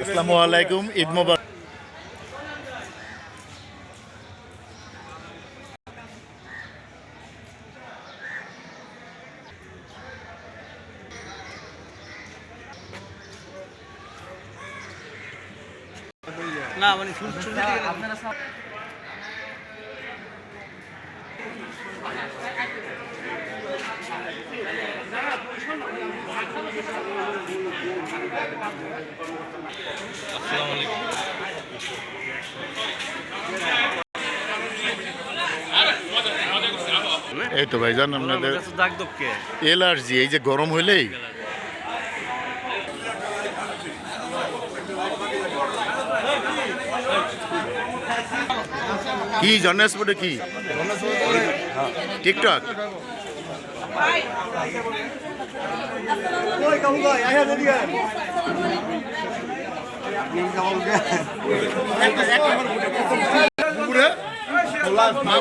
আসসালামু আলাইকুম ঈদ মোবারক। এই তো ভাইজান আপনাদের এলার্জি এই যে গরম হইলেই? কি জন্নাসপটে কি? টিকটক?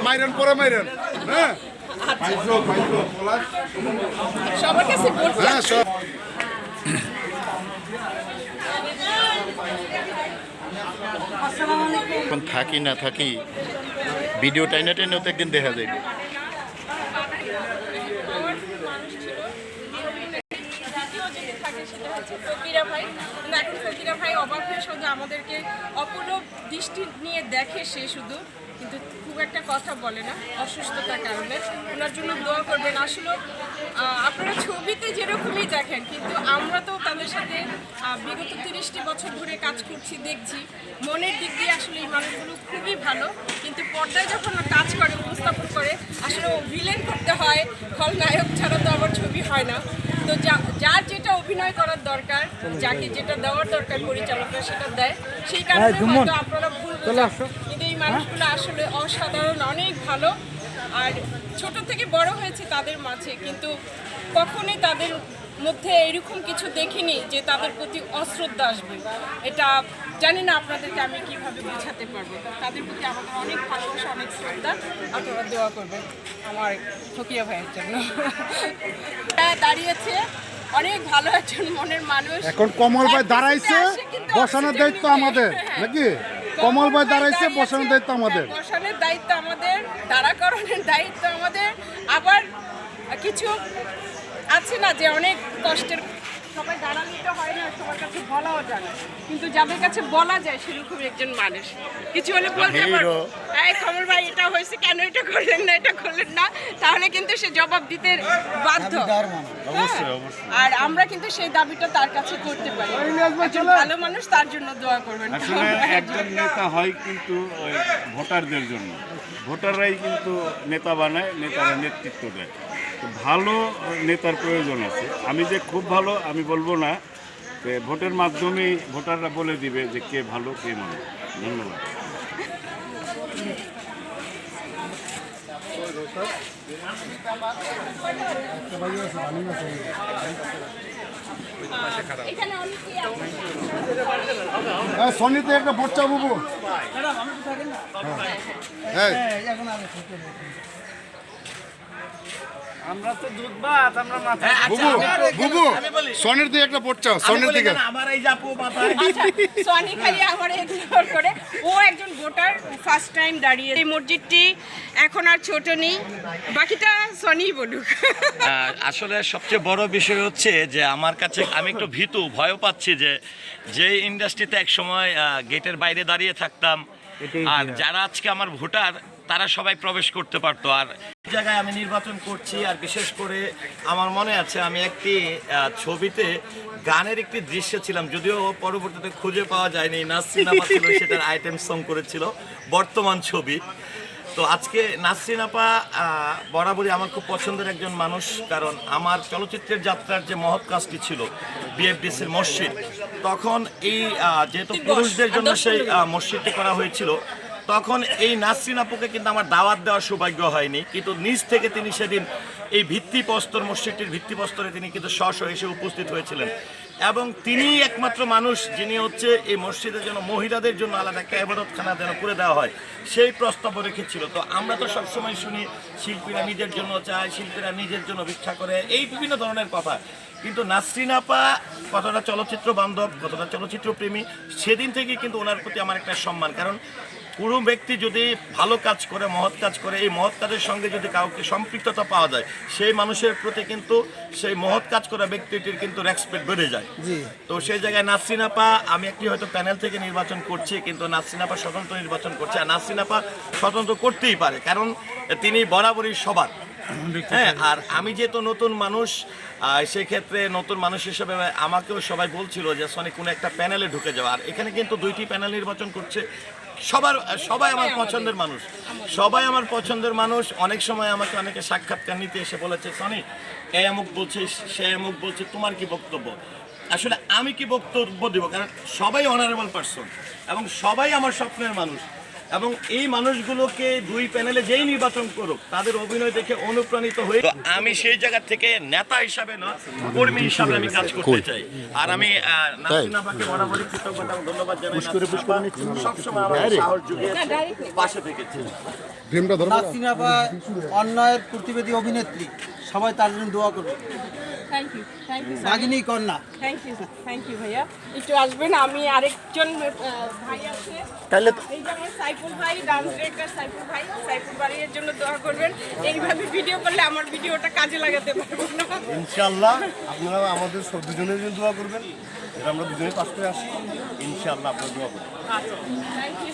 মাইরেন পরে মাইরেন হ্যাঁ? হ্যাঁ সব। এখন থাকি না থাকি, ভিডিও টাইনে টাইনেও তো একদিন দেখা যাবে ফকিরা ভাই। অবাক হয়ে শুধু আমাদেরকে অপূর্ব দৃষ্টি নিয়ে দেখে সে শুধু। কিন্তু খুব একটা কথা বলে না অসুস্থতার কারণে। ওনার জন্য দোয়া করবেন। আসলে আপনারা ছবিতে যেরকমই দেখেন কিন্তু আমরা তো তাদের সাথে বিগত তিরিশটি বছর ধরে কাজ করছি দেখছি। মনের দিক দিয়ে আসলে এই মানুষগুলো খুবই ভালো। কিন্তু পর্দায় যখন কাজ করে উপস্থাপন করে আসলে ভিলেন করতে হয় খলনায়ক ছাড়া তো আবার ছবি হয় না। তো যা- যার যেটা অভিনয় করার দরকার যাকে যেটা দেওয়ার দরকার পরিচালকরা সেটা দেয়। সেই কারণে হয়তো আপনারা ভুল মানুষগুলো আসলে অসাধারণ অনেক ভালো। আর ছোট থেকে বড় হয়েছে তাদের মাঝে কিন্তু কখনোই তাদের মধ্যে এরকম কিছু দেখিনি যে তাদের প্রতি অশ্রদ্ধা আসবে। এটা জানি না আপনাদেরকে আমি কীভাবে বোঝাতে পারব। তাদের প্রতি আমাদের অনেক ভালোবাসা অনেক শ্রদ্ধা। আপনারা দোয়া করবেন আমার ফকিয়া ভাইয়ের জন্য। হ্যাঁ দাঁড়িয়েছে অনেক ভালো একজন মনের মানুষ। এখন কমল ভাই দাঁড়াইছে বসানোর দায়িত্ব আমাদের হ্যাঁ। নাকি? কমল ভাই দাঁড়াইছে, বসানোর দায়িত্ব আমাদের। বসানোর দায়িত্ব আমাদের দাঁড়াকরণের দায়িত্ব আমাদের। আবার কিছু আছে না যে অনেক কষ্টের সবাই দাঁড়ালে তো হয় না সবার কাছে বলাও যায় না। কিন্তু যাদের কাছে বলা যায় সেরকম একজন মানুষ। কিছু হলে বলতে পারব এই খবর ভাই এটা হয়েছে কেন? এটা করলেন না এটা করলেন না? তাহলে কিন্তু সে জবাব দিতে বাধ্য। অবশ্যই, হ্যাঁ। অবশ্যই। আর আমরা কিন্তু সেই দাবিটা তার কাছে করতে পারি। একজন ভালো মানুষ তার জন্য দোয়া করবেন। আসলে একজন নেতা হয় কিন্তু ভোটারদের জন্য। ভোটাররাই কিন্তু নেতা বানায় নেতারা নেতৃত্ব দেয়। ভালো নেতার প্রয়োজন আছে। আমি যে খুব ভালো আমি বলব না তো ভোটের মাধ্যমেই ভোটাররা বলে দিবে যে কে ভালো কে ভালো ধন্যবাদ। এখানে হ্যাঁ সনিতে একটা বচ্চা বুবু হ্যাঁ। আমরা তো দুধ ভাত আমরা মাথা বুবু বুবু সনির দিকে একটা বচ্চা সনির দিকে আমার এই জাপু মাথায় খালি আমার ইগনোর করে ও একজন ভোটার ফার্স্ট টাইম দাঁড়িয়ে। এই মসজিদটি এখন আর ছোট নেই বাকিটা সনি বলুক। আহ, আসলে সবচেয়ে বড় বিষয় হচ্ছে যে আমার কাছে আমি একটু ভীতু ভয় পাচ্ছি যে যে ইন্ডাস্ট্রিতে এক সময় গেটের বাইরে দাঁড়িয়ে থাকতাম। আর যারা আজকে আমার ভোটার তারা সবাই প্রবেশ করতে পারতো। আর এই জায়গায় আমি নির্বাচন করছি আর বিশেষ করে আমার মনে আছে আমি একটি ছবিতে গানের একটি দৃশ্য ছিলাম যদিও পরবর্তীতে খুঁজে পাওয়া যায়নি। না সিনেমা ছিল সেটার আইটেম সং করেছিল বর্তমান ছবি। তো আজকে নাসরিন আপা আহ, বরাবরই আমার খুব পছন্দের একজন মানুষ কারণ আমার চলচ্চিত্রের যাত্রার যে মহৎ কাজটি ছিল বিএফডিসির মসজিদ তখন এই যেহেতু পুরুষদের জন্য সেই মসজিদটি করা হয়েছিল তখন এই নাসরিন আপুকে কিন্তু আমার দাওয়াত দেওয়ার সৌভাগ্য হয়নি। কিন্তু নিজ থেকে তিনি সেদিন এই ভিত্তিপ্রস্তর মসজিদটির ভিত্তিপ্রস্তরে তিনি কিন্তু স্ব এসে উপস্থিত হয়েছিলেন। এবং তিনি একমাত্র মানুষ যিনি হচ্ছে এই মসজিদের জন্য মহিলাদের জন্য আলাদা একটা যেন করে দেওয়া হয়, সেই প্রস্তাব রেখেছিল। তো আমরা তো সবসময় শুনি, শিল্পীরা নিজের জন্য চায়, শিল্পীরা নিজের জন্য ভিক্ষা করে, এই বিভিন্ন ধরনের কথা। কিন্তু নাসরিন আপা কতটা চলচ্চিত্র বান্ধব, কতটা চলচ্চিত্র প্রেমী সেদিন থেকে কিন্তু ওনার প্রতি আমার একটা সম্মান। কারণ কোনো ব্যক্তি যদি ভালো কাজ করে মহৎ কাজ করে এই মহৎ কাজের সঙ্গে যদি কাউকে সম্পৃক্ততা পাওয়া যায় সেই মানুষের প্রতি কিন্তু সেই মহৎ কাজ করা ব্যক্তিটির কিন্তু রেসপেক্ট বেড়ে যায়। তো সেই জায়গায় নাসরিন আপা আমি একটি হয়তো প্যানেল থেকে নির্বাচন করছি কিন্তু নাসরিন আপা স্বতন্ত্র নির্বাচন করছে আর নাসরিন আপা স্বতন্ত্র করতেই পারে কারণ তিনি বরাবরই সবার। হ্যাঁ আর আমি যেহেতু নতুন মানুষ আহ, সেই ক্ষেত্রে নতুন মানুষ হিসেবে আমাকেও সবাই বলছিল যে সনি কোনো একটা প্যানেলে ঢুকে যাওয়া আর এখানে কিন্তু দুইটি প্যানেল নির্বাচন করছে সবার, সবাই আমার পছন্দের মানুষ। সবাই আমার পছন্দের মানুষ। অনেক সময় আমাকে অনেকে সাক্ষাৎকার নিতে এসে বলেছে, সনি, এ অমুক বলছে সে অমুক বলছে, তোমার কি বক্তব্য? আসলে আমি কি বক্তব্য দেবো? কারণ সবাই অনারেবল পার্সন এবং সবাই আমার স্বপ্নের মানুষ। এবং এই মানুষগুলোকে দুই প্যানেলে যেই নির্বাচন করুক তাদের অভিনয় দেখে অনুপ্রাণিত হয়ে আমি সেই জায়গা থেকে নেতা হিসাবে না কর্মী হিসাবে আমি কাজ করতে চাই। আর আমি আপাকে বরাবরই কৃতজ্ঞতা ধন্যবাদ জানাই। সবসময় আমার সাহস পাশে থেকেছে। নাসরিন অন্যায়ের প্রতিবেদী অভিনেত্রী। সবাই তার জন্য দোয়া করবে। থ্যাংক ইউ থ্যাংক ইউ নাগিনী কন্যা। থ্যাংক ইউ থ্যাংক ইউ ভাইয়া। একটু আসবেন আমি আরেকজন ভাই আছে। তাহলে এই যে আমার সাইফুল ভাই ডান্স ডিরেক্টর সাইফুল ভাই সাইফুল ভাইয়ের জন্য দোয়া করবেন। এইভাবে ভিডিও করলে আমার ভিডিওটা কাজে লাগাতে পারব না। ইনশাআল্লাহ আপনারা আমাদের সব দুজনের জন্য দোয়া করবেন। আমরা দুজনে পাস করে আসি ইনশাআল্লাহ আপনারা দোয়া করবেন। থ্যাংক ইউ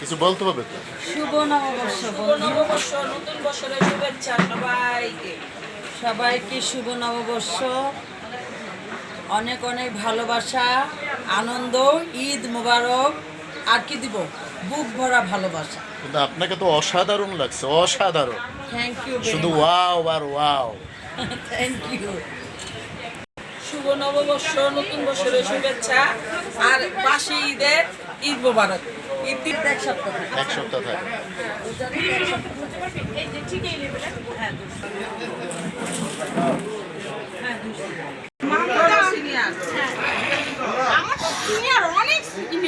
কিছু বলতে হবে? তো শুভ নববর্ষ শুভ নববর্ষ নতুন বছরের শুভেচ্ছা সবাইকে। সবাইকে শুভ নববর্ষ। অনেক অনেক ভালোবাসা আনন্দ ঈদ মোবারক। আর কি দিব? বুক ভরা ভালোবাসা। কিন্তু আপনাকে তো অসাধারণ লাগছে অসাধারণ। থ্যাংক ইউ শুধু ওয়াও আর ওয়াও। থ্যাংক ইউ শুভ নববর্ষ নতুন বছরের শুভেচ্ছা। আর পাশে ঈদের ঈদ মোবারক। ঈদ এক সপ্তাহ। এক সপ্তাহ থাকে এই যে ঠিক এই লেভেলে হ্যাঁ দুশো। হ্যাঁ দুশো। সিনিয়র আমার সিনিয়র অনেক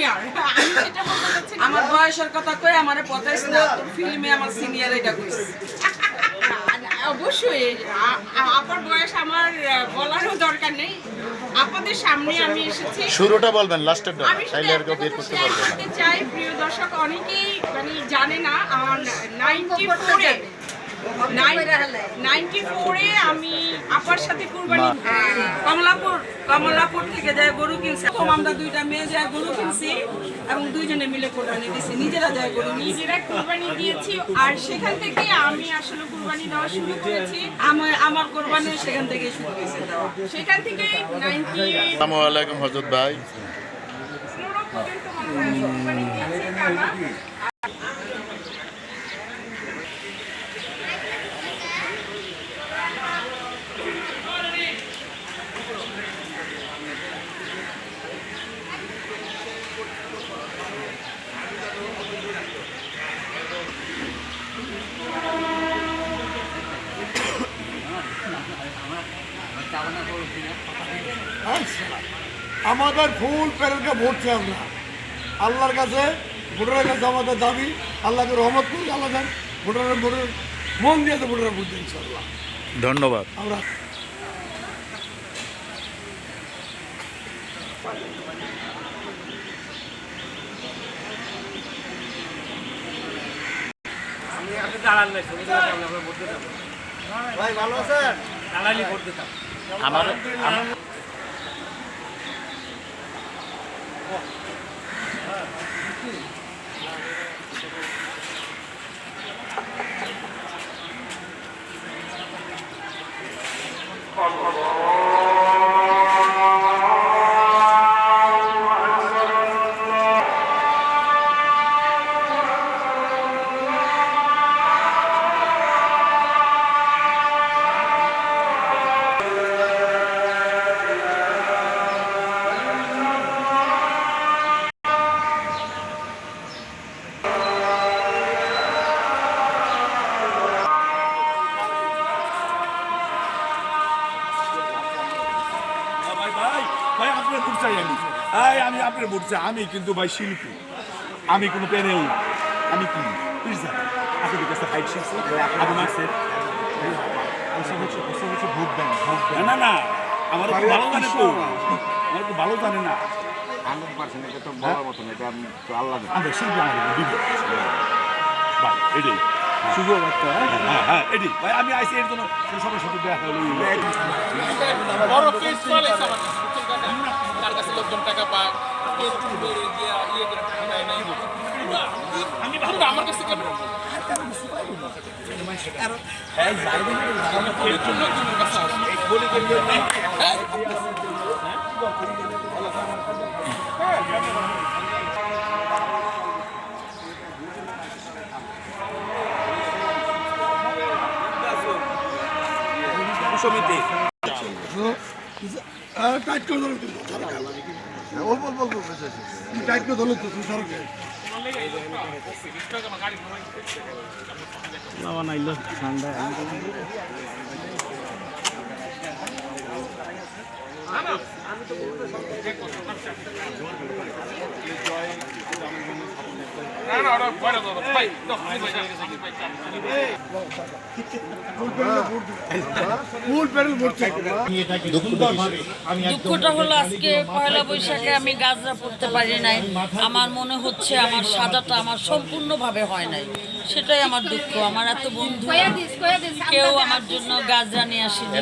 সিনিয়র আমি সেটা বলতে চাচ্ছি আমার বয়সের কথা কই আমার পঁচাইশ না তোর ফিল্মে আমার সিনিয়র এটা কইছে অবশ্যই। আপার বয়স আমার বলারও দরকার নেই। আপনাদের সামনে আমি এসেছি। শুরুটা বলবেন লাস্টের টা তাইলে আর বের করতে share পারবে না। করতে চাই প্রিয় দর্শক অনেকেই মানে জানে না আমার নাইনটি ফোরে নাইনটি ফোরে আমি আপার সাথে কুরবানি কমলাপুর কমলাপুর থেকে যায় গরু কিনছে। প্রথম আমরা দুইটা মেয়ে যায় গরু কিনছি এবং দুইজনে মিলে কোরবানি দিছি নিজেরা যায় গরু নিজেরা কুরবানি দিয়েছি আর সেখান থেকে আমি আসলে কুরবানি দেওয়া শুরু করেছি। আমার আমার কোরবানি সেখান থেকে শুরু হয়েছে দেওয়া। সেখান থেকে নাইনটি আসসালামু আলাইকুম হজরত ভাই। পর্যন্ত মনে হয় কুরবানি দিয়েছি টানা। আমাদের ফুল প্যারেলকে ভরছি আমরা। আল্লাহর কাছে ভোটারের কাছে আমাদের দাবি আল্লাহকে রহমত করি আল্লাহ দেন ভোটারের ভোটের মন দিয়েছে ভোটারের ভোট দিন ইনশাল্লাহ ধন্যবাদ। আমরা ভাই ভালো আছেন? দালালি ভোট দিতাম আমার আম- আমি আপনার আমি কিন্তু ভাই শিল্পী। আমি কোনো প্যানেল না। আমি কি? পিজ্জা আপনাদের কাছে হাইট শিখছি। আপনি না না না। আমার ভালো জানে তো। আমার একটু ভালো জানে না। হান্ড্রেড পার্সেন্ট এটা তো বলার মতো এটা আমি তো আল্লাহ জানে। আমরা শিল্পী আমাদের দিবে। ভাই এটাই হ্যাঁ হ্যাঁ ভাই আমি আইসি এর জন্য সবার সাথে দেখা হলো। লোকজন টাকা পায় কে তুলবে, যে করে টাকা দেয় নাই। পুরা, আমি ভালো না, আমার কাছে। হ্যাঁ? সমিতি অল্প অল্প অল্প টাইট করে ধরো তো সরকার না, না, ওরা দুঃখটা হলো আজকে পয়লা বৈশাখে আমি গাজরা পড়তে পারি নাই। আমার মনে হচ্ছে আমার সাজাটা আমার সম্পূর্ণভাবে হয় নাই। সেটাই আমার দুঃখ। আমার এত বন্ধু কেউ আমার জন্য গাজরা নিয়ে আসেনি।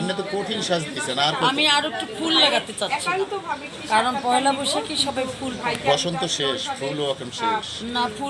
আমি আরও একটু ফুল লাগাতে চাচ্ছি কারণ পয়লা বৈশাখে সবাই ফুল পাই বসন্ত শেষ শেষ। না ফুল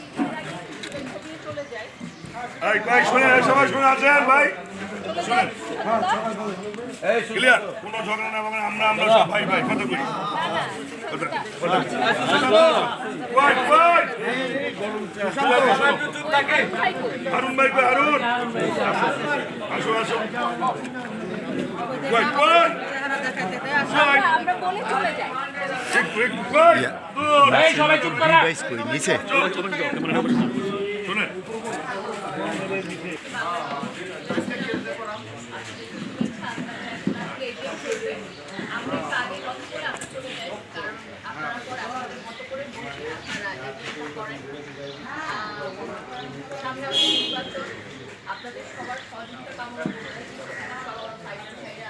এই ভাই শুনে সবাই শুনে আছেন ভাই? শুনেন। ক্লিয়ার কোনো ঝগড়া না বাবা, আমরা আমরা সব ভাই ভাই কথা কই। হারুন ভাই কই হারুন? আসো আসো। বলে চলে যাই একটু একটু কই গুড রিভাইজ করি। নিচে? আপনাদের সবার সহযোগিতা কামনা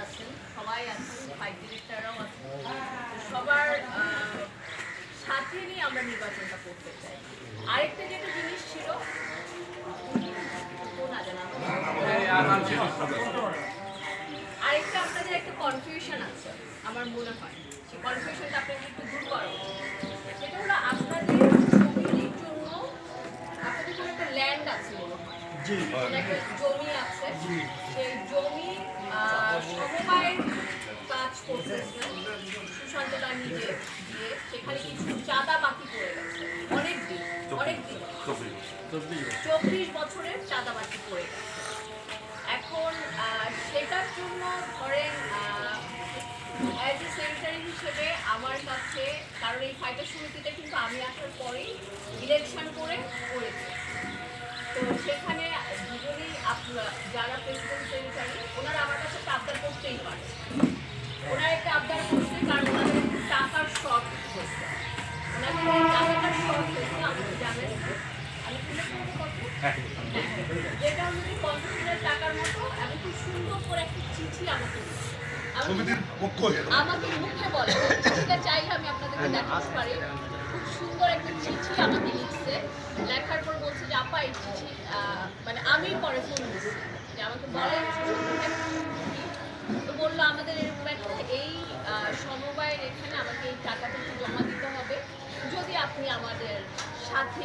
আছেন সবাই আছেন ফাইট ডিরেক্টররাও আছেন সবার সাথে নিয়ে আমরা নির্বাচনটা করতে চাই। আরেকটা যেটা আরেকটা আপনাদের একটা কনফিউশন আছে আমার মনে হয়। সেই কনফিউশনটা আপনাদের একটু দূর করা। সেটা হলো আপনাদের জমির জন্য আপনাদের কোনো একটা ল্যান্ড আছে মনে হয়। একটা জমি আছে। সেই জমি আহ, সমবায় কাজ করতেছেন। সুশান্ত দা নিজে দিয়ে সেখানে কিছু চাঁদা বাকি পড়ে গেছে। অনেক দিন অনেক দিন। চব্বিশ বছরের চাঁদা বাকি পড়ে গেছে। সেটার জন্য ধরেন অ্যাজ এ সেক্রেটারি হিসেবে আমার কাছে কারণ এই ফাইটার সমিতিতে কিন্তু আমি আসার পরেই ইলেকশন করে করেছি। তো সেখানে দুজনেই আপনারা যারা প্রেসিডেন্ট সেক্রেটারি ওনারা আমার কাছে একটা আবদার করতেই পারে। ওনারা একটা আবদার করছে কারণ ওনাদের টাকার শর্ট হচ্ছে ওনাদের টাকাটার শর্ট হচ্ছে আমাকে জানেন? আমি তুলে ধরবো যেটা হচ্ছে পঞ্চাশ হাজার টাকার মতো সুন্দর করে একটা চিঠি আমাকে দিচ্ছে। আমাকে আমাকে মুখে বলে চাইলে আমি আপনাদেরকে দেখাতে পারি। খুব সুন্দর একটা চিঠি আমাকে লিখছে। লেখার পর বলছে যে আপা এই চিঠি মানে আমি পরে ফোন যে আমাকে বলে তো বলল আমাদের এরকম একটা এই সমবায়ের এখানে আমাকে এই টাকাটা একটু জমা দিতে হবে। যদি আপনি আমাদের সাথে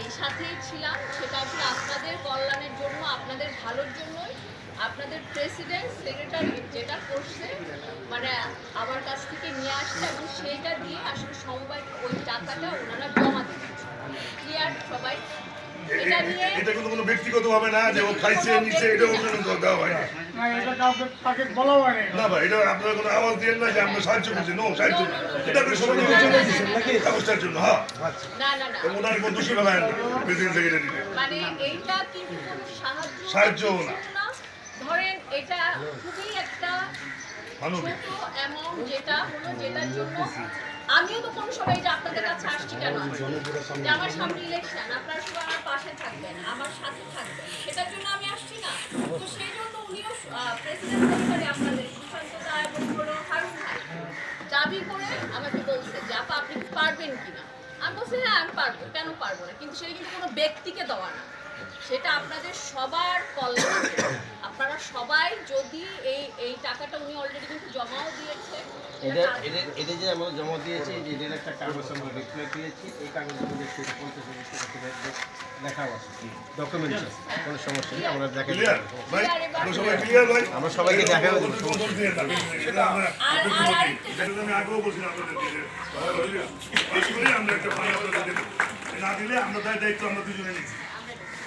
এই সাথেই ছিলাম। সেটা আসলে আপনাদের কল্যাণের জন্য, আপনাদের ভালোর জন্যই। আপনাদের প্রেসিডেন্ট সেক্রেটারি যেটা করছে মানে আমার কাছ থেকে নিয়ে আসছে এবং সেইটা দিয়ে আসলে সমবায় ওই টাকাটা ওনারা জমা দিচ্ছে। ক্লিয়ার সবাই? এটা কিন্তু কোনো ব্যক্তিগত ভাবে না যে ও খাইছে নিচে এটা অন্য কোনো দেওয়া হয় না। না ভাই এটা আপনারা কোনো আওয়াজ দিয়ে না যে আমরা সাহায্য করছি। নো সাহায্য এটা আপনি সবাই ব্যবস্থার জন্য হ্যাঁ। না না না। এবং ওনার কোনো দোষী ফেলায় না প্রেসিডেন্ট সেক্রেটারি মানে সাহায্য না। না। ধরেন এটা খুবই একটা ছোট অ্যামাউন্ট যেটা হলো যেটার জন্য আমিও তো কোনো সময় যে আপনাদের কাছে আসছি কেন? যে আমার সামনে ইলেকশন আপনারা সবাই আমার পাশে থাকবেন, আমার সাথে থাকবেন। সেটার জন্য আমি আসছি না। তো সেই জন্য উনিও প্রেসিডেন্ট সেক্রেটারি আপনাদের, সুশান্ত রায় এবং হলো হারুন ভাই, দাবি করে আমাকে বলছে যে, আপা, আপনি পারবেন কিনা? আমি বলছি হ্যাঁ আমি পারব। কেন পারব না? কিন্তু সেটা কিন্তু কোনো ব্যক্তিকে দেওয়া না। সেটা আপনাদের সবার কল্যাণ আপনারা সবাই যদি এই এই টাকাটা উনি অলরেডি কিন্তু জমাও দিয়েছে এটা এটা এটা যে আমরা জমা দিয়েছি যে এটার একটা কাগজ আমরা রিপ্লাই পেয়েছি এই কাগজের মধ্যে সেটা পঞ্চাশ হাজার টাকা আছে। ডকুমেন্টস আছে কোনো সমস্যা নেই আমরা দেখা সবাইকে একটা আমরা দায়িত্ব আমরা দুজনে নিচ্ছি।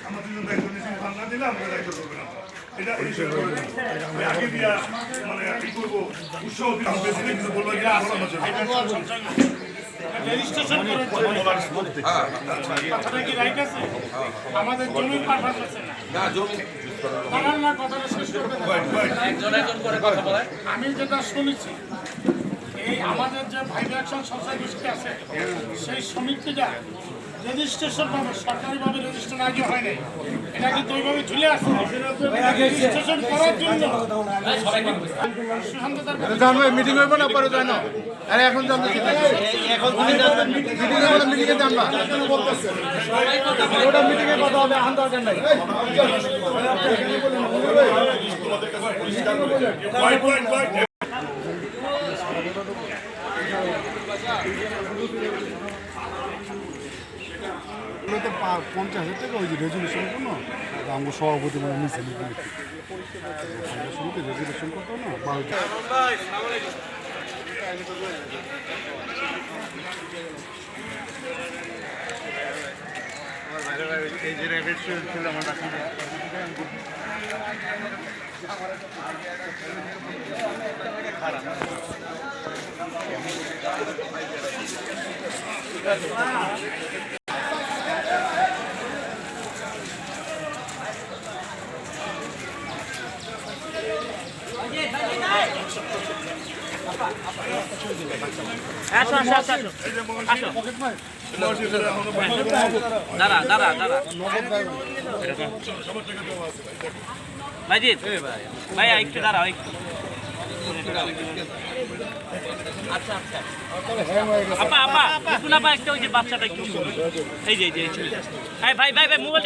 আমরা দুজন দায়িত্ব নিচ্ছি ফান্ড না দিলে আমরা দায়িত্ব করবেন আমরা এটা এই বিষয়ে করে দেবো। আমি আগে দিয়া মানে কি করব। উৎসাহ দিলাম প্রেসিডেন্ট কিছু বলব কিনা আমার রেজিস্ট্রেশন করার জন্য। কথাটা কি রাইট আছে? আমাদের জমি পাঠানো আছে না। দাঁড়ান না কথাটা শেষ করতে দেন। আমি যেটা শুনেছি এই আমাদের যে ভাইব অ্যাকশন সোসাইটি আছে সেই সমিতিটা রেজিস্ট্রেশন পাবে সরকারিভাবে রেজিস্ট্রেশন আগে হয় নাই। এটা কিন্তু ওইভাবে ঝুলে আছে। রেজিস্ট্রেশন করার জন্য। মিটিং হইব না পরে জানো। আরে এখন জানতে এখন মিটিং হবে মিটিং এ জানবা ওটা মিটিং এ কথা হবে আন দরকার নাই পঞ্চাশ হাজার টাকা ওই যে রেজুলেশন কোনো আমার সভাপতি মানে নিচে সমিতি রেজুলেশন করতো না দাঁড়া দাঁড়া দাঁড়া ভাইজিৎ ভাই একটু দাঁড়াও একটু আপা আপা একটু না আপা একটা ওই যে বাচ্চাটা একটু ভাই ভাই ভাই মোবাইল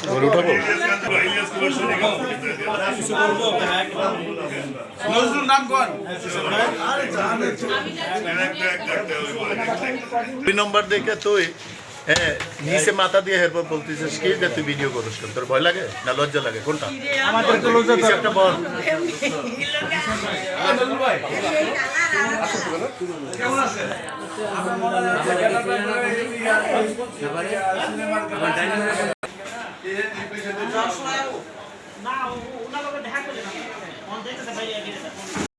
উঠাবো? দুই নম্বর দেখে তুই হ্যাঁ নিচে মাথা দিয়ে হেরপর বলতেছিস কি যে তুই ভিডিও করিস কেন? তোর ভয় লাগে না লজ্জা লাগে? কোনটা? আমাদের তো লজ্জা একটা বল। না ওনার দেখা করে